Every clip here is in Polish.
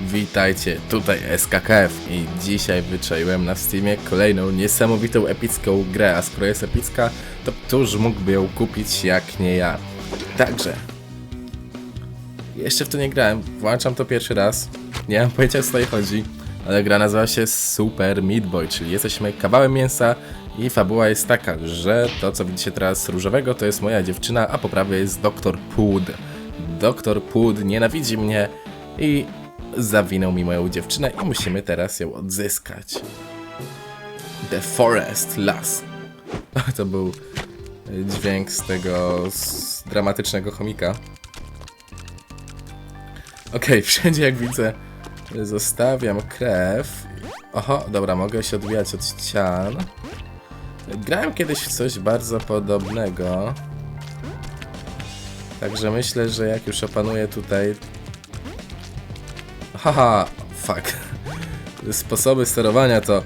Witajcie, tutaj SKKF i dzisiaj wyczaiłem na Steamie kolejną niesamowitą epicką grę, a skoro jest epicka, to któż mógłby ją kupić jak nie ja. Także, jeszcze w to nie grałem, włączam to pierwszy raz, nie mam pojęcia o co tutaj chodzi, ale gra nazywa się Super Meat Boy, czyli jesteśmy kawałem mięsa i fabuła jest taka, że to co widzicie teraz różowego to jest moja dziewczyna, a po prawej jest Dr. Pud. Dr. Pud nienawidzi mnie i zawinął mi moją dziewczynę i musimy teraz ją odzyskać. The Forest Las. To był dźwięk z tego z dramatycznego chomika. Okej, wszędzie jak widzę zostawiam krew. Oho, dobra, mogę się odbijać od ścian. Grałem kiedyś w coś bardzo podobnego. Także myślę, że jak już opanuję tutaj Haha, fuck. Sposoby sterowania to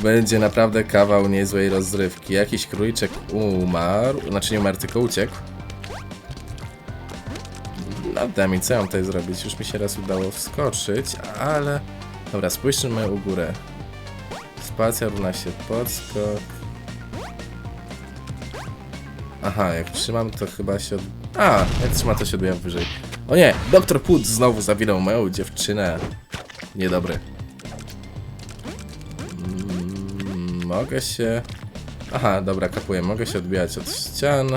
będzie naprawdę kawał niezłej rozrywki. Jakiś króliczek umarł, znaczy nie umarł, tylko uciekł. No dami, co ja mam tutaj zrobić? Już mi się raz udało wskoczyć, ale... Dobra, spójrzmy u górę. Spacja równa się podskok. Aha, jak trzymam to chyba się... Od... A, jak trzymam to się odbijam wyżej. O nie, doktor Put znowu zawinął moją dziewczynę. Niedobry. Mm, mogę się... Aha, dobra, kapuję. Mogę się odbijać od ścian.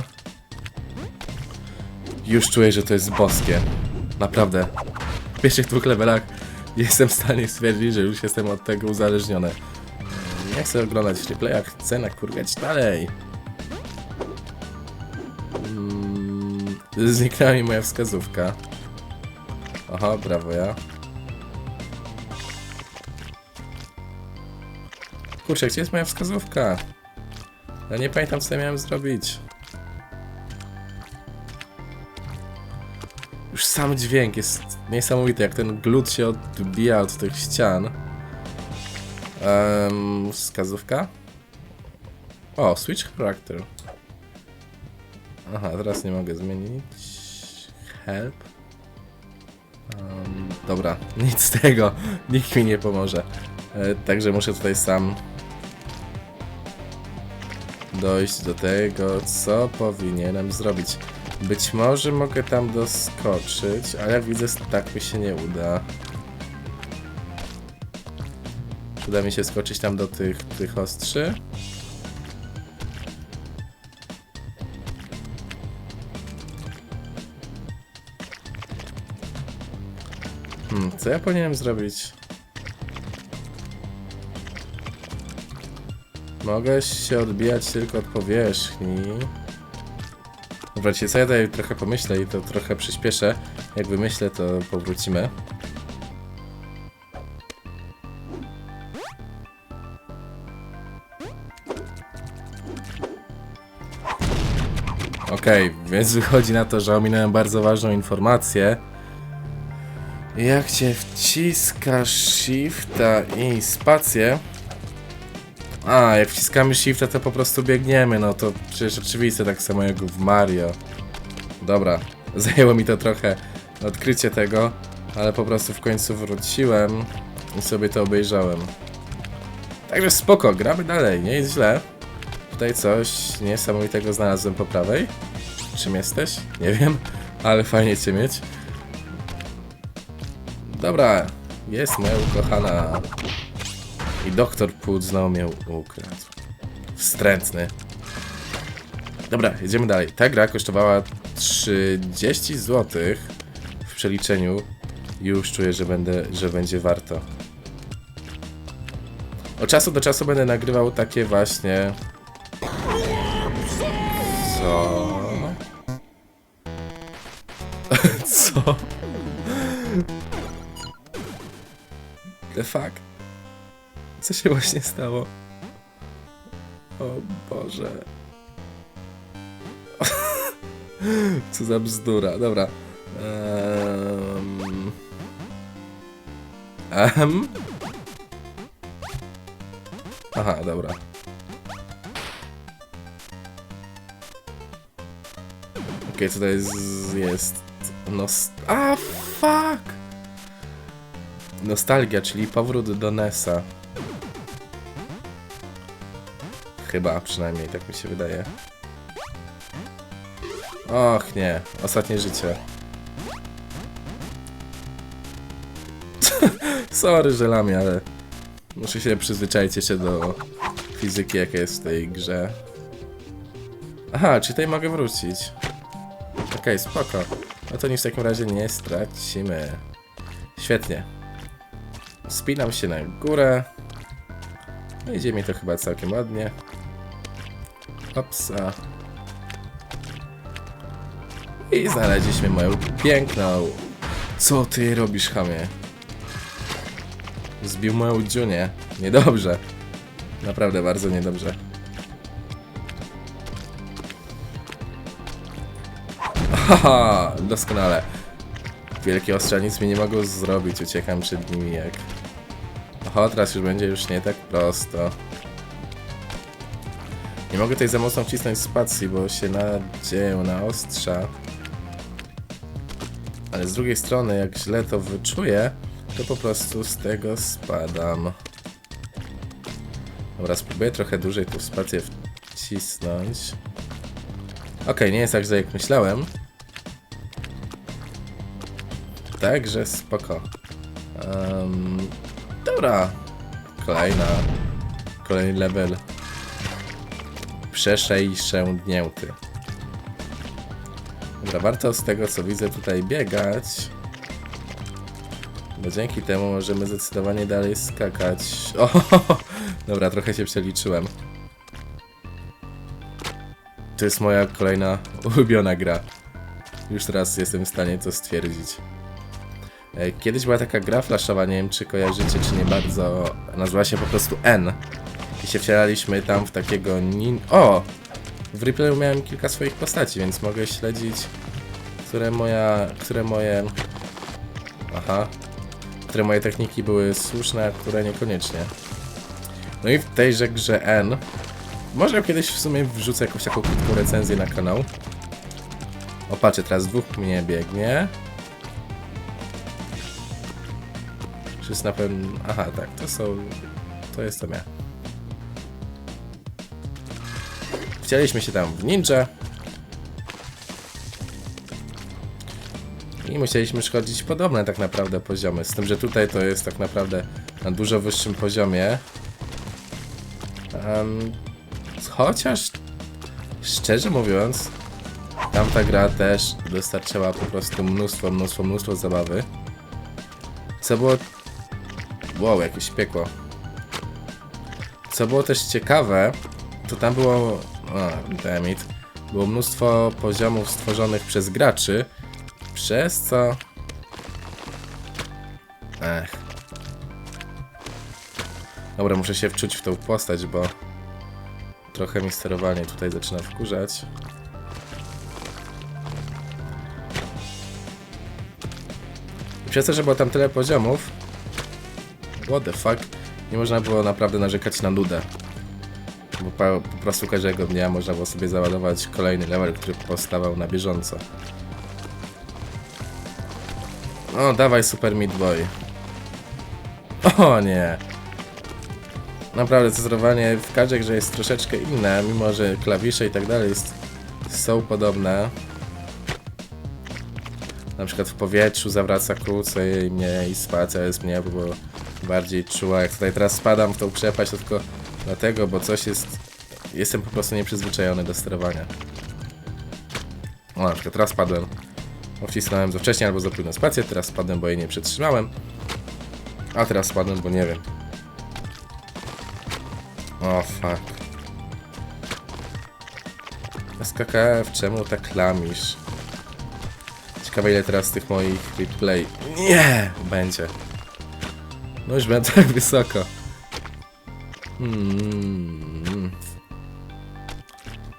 Już czuję, że to jest boskie. Naprawdę. W pierwszych dwóch levelach jestem w stanie stwierdzić, że już jestem od tego uzależniony. Nie chcę oglądać replaya, chcę nakurwiać dalej. Zniknęła mi moja wskazówka. Aha, brawo ja. Kurczę, gdzie jest moja wskazówka? Ja nie pamiętam co ja miałem zrobić. Już sam dźwięk jest niesamowity, jak ten glut się odbija od tych ścian. Um, wskazówka? O, switch character. Aha, teraz nie mogę zmienić. Help. Um, dobra, nic z tego. Nikt mi nie pomoże. E, także muszę tutaj sam dojść do tego, co powinienem zrobić. Być może mogę tam doskoczyć, ale widzę, że tak mi się nie uda. Uda mi się skoczyć tam do tych, tych ostrzy? Hmm, co ja powinienem zrobić? Mogę się odbijać tylko od powierzchni. Dobra, co ja tutaj trochę pomyślę i to trochę przyspieszę. Jak wymyślę, to powrócimy. Okej, więc wychodzi na to, że ominąłem bardzo ważną informację. Jak cię wciskasz shifta i spację. A, jak wciskamy shifta, to po prostu biegniemy. No to przecież oczywiste, tak samo jak w Mario. Dobra, zajęło mi to trochę odkrycie tego, ale po prostu w końcu wróciłem i sobie to obejrzałem. Także spoko, gramy dalej, nie jest źle. Tutaj coś niesamowitego znalazłem po prawej. Czym jesteś? Nie wiem, ale fajnie cię mieć. Dobra, jest moja ukochana. I doktor Put znowu mnie ukradł. Wstrętny. Dobra, jedziemy dalej. Ta gra kosztowała 30 zł w przeliczeniu. Już czuję, że, będę, że będzie warto. Od czasu do czasu będę nagrywał takie właśnie... Co? The fuck? Co się właśnie stało? O Boże. Co za bzdura. Dobra. Um... Um... Aha, dobra. Okej, co to jest? No... A, fuck! Nostalgia, czyli powrót do NESa. Chyba, przynajmniej tak mi się wydaje. Och nie, ostatnie życie. Sorry, że lamię, ale muszę się przyzwyczaić jeszcze do fizyki, jaka jest w tej grze. Aha, czy tutaj mogę wrócić? Okej, spoko. No to nic w takim razie nie stracimy. Świetnie. Spinam się na górę. No Idzie mi to chyba całkiem ładnie. Hopsa. I znaleźliśmy moją piękną. Co ty robisz, chamie? Zbił moją dziunię. Niedobrze. Naprawdę bardzo niedobrze. Haha, doskonale. Wielkie ostrza nic mi nie mogą zrobić, uciekam przed nimi jak... Oho, teraz już będzie już nie tak prosto. Nie mogę tutaj za mocno wcisnąć spacji, bo się nadzieję na ostrza. Ale z drugiej strony, jak źle to wyczuję, to po prostu z tego spadam. Dobra, spróbuję trochę dłużej tą spację wcisnąć. Okej, nie jest tak źle jak myślałem. Także spoko. Um, dobra. Kolejna. Kolejny level. Przeszejszędnięty. Dobra, warto z tego co widzę tutaj biegać. Bo dzięki temu możemy zdecydowanie dalej skakać. O, dobra, trochę się przeliczyłem. To jest moja kolejna ulubiona gra. Już teraz jestem w stanie to stwierdzić. E, Kiedyś była taka gra flashowa, nie wiem czy kojarzycie, czy nie bardzo. Nazywała się po prostu N. I się wcielaliśmy tam w takiego nin... O! W replayu miałem kilka swoich postaci, więc mogę śledzić, które moja... które moje... Aha. Które moje techniki były słuszne, a które niekoniecznie. No i w tejże grze N może kiedyś w sumie wrzucę jakąś taką krótką recenzję na kanał. O, patrzę, teraz dwóch mnie biegnie. Czy pewno... Aha, tak, to są... To jestem ja. Wcieliśmy się tam w ninja. I musieliśmy szkodzić podobne tak naprawdę poziomy. Z tym, że tutaj to jest tak naprawdę na dużo wyższym poziomie. Em, Chociaż szczerze mówiąc, tamta gra też dostarczała po prostu mnóstwo, mnóstwo, mnóstwo zabawy. Co było. Wow, jakieś piekło. Co było też ciekawe, to tam było. It. Było mnóstwo poziomów stworzonych przez graczy, przez co. Ech. Dobra, muszę się wczuć w tą postać, bo trochę mi sterowanie tutaj zaczyna wkurzać. Przez to, że było tam tyle poziomów, what the fuck, nie można było naprawdę narzekać na nudę. Bo po, po prostu każdego dnia można było sobie załadować kolejny level, który powstawał na bieżąco. O, dawaj Super Meat Boy. O nie. Naprawdę sterowanie w każdej grze jest troszeczkę inne, mimo że klawisze i tak dalej jest, są podobne. Na przykład w powietrzu zawraca krócej, mniej spacja jest mniej, bo bardziej czuła. Jak tutaj teraz spadam w tą przepaść, to tylko dlatego, bo coś jest... Jestem po prostu nieprzyzwyczajony do sterowania. O, na przykład teraz spadłem. Wcisnąłem za wcześnie albo za późno spację, teraz spadłem, bo jej nie przetrzymałem. A teraz spadłem, bo nie wiem. O fuck. SKKF, czemu tak lamisz? Ciekawe ile teraz tych moich replay... Nie! Będzie. No już będę tak wysoko. Hmm.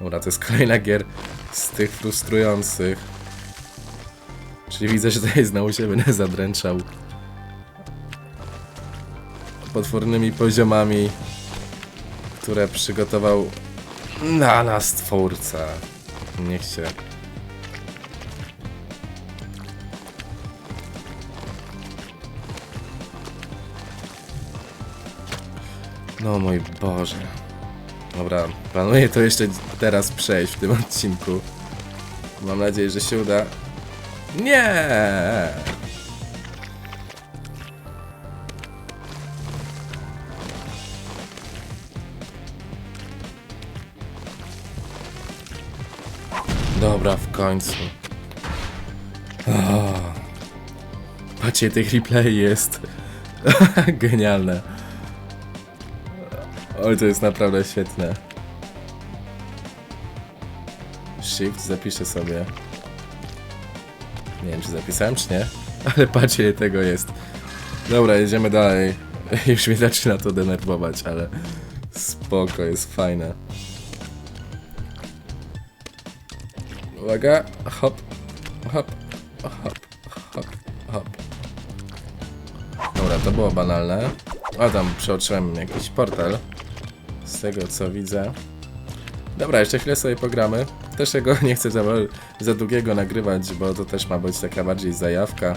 Dobra, to jest kolejna gier z tych frustrujących. Czyli widzę, że tutaj znowu się będę zadręczał potwornymi poziomami które przygotował na nas twórca. Niech się. No mój Boże. Dobra, planuję to jeszcze teraz przejść w tym odcinku. Mam nadzieję, że się uda. Nie! Dobra, w końcu. Oh. Patrzcie, tych replay jest genialne. Oj, to jest naprawdę świetne. Shift zapiszę sobie. Nie wiem, czy zapisałem, czy nie. Ale patrzcie, tego jest. Dobra, jedziemy dalej. Już mnie zaczyna to denerwować, ale spoko, jest fajne. Uwaga, hop, hop, hop, hop, hop. Dobra, to było banalne. O, tam przeoczyłem jakiś portal. Z tego co widzę. Dobra, jeszcze chwilę sobie pogramy. Też tego nie chcę za, za długiego nagrywać, bo to też ma być taka bardziej zajawka.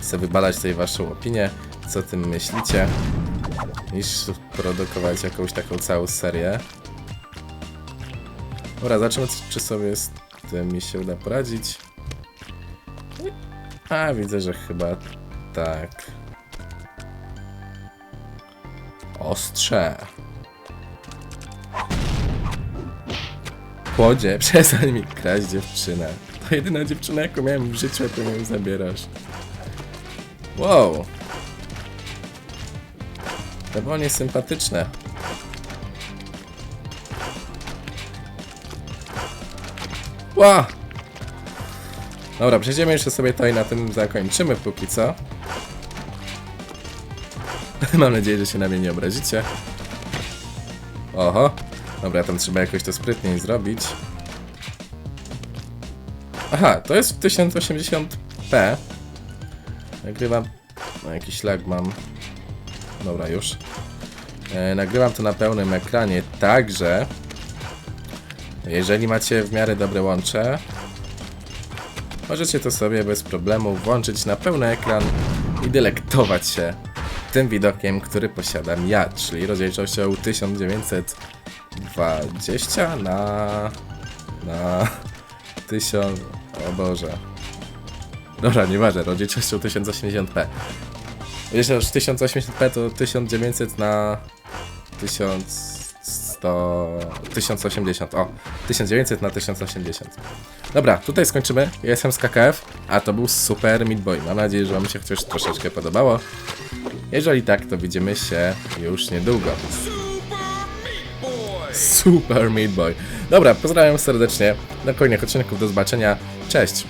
Chcę wybalać tutaj waszą opinię, co tym myślicie, niż produkować jakąś taką całą serię. Dobra, zobaczymy czy sobie z tym mi się uda poradzić. A, widzę, że chyba tak. Ostrze. Chłodzie, przestań mi kraść dziewczynę. To jedyna dziewczyna, jaką miałem w życiu, a ty ją zabierasz. Wow. To było niesympatyczne. Ła! Dobra, przejdziemy jeszcze sobie to i na tym zakończymy póki co. Mam nadzieję, że się na mnie nie obrazicie. Oho. Dobra, tam trzeba jakoś to sprytniej zrobić. Aha, to jest w 1080p. Nagrywam... No, jakiś lag mam. Dobra, już. E, nagrywam to na pełnym ekranie, także... Jeżeli macie w miarę dobre łącze, możecie to sobie bez problemu włączyć na pełny ekran i delektować się tym widokiem, który posiadam ja, czyli rozdzielczością 1920 na... na... 1000... o Boże. Dobra, nieważne, rozdzielczością 1080p. Jeśli już 1080p to 1900 na 1100... 1080, o, 1900 na 1080. Dobra, tutaj skończymy. Ja jestem z KKF, a to był Super Meat Boy. Mam nadzieję, że Wam się chociaż troszeczkę podobało. Jeżeli tak, to widzimy się już niedługo. Super Meat Boy. Dobra, pozdrawiam serdecznie. Na kolejnych odcinkach do zobaczenia. Cześć!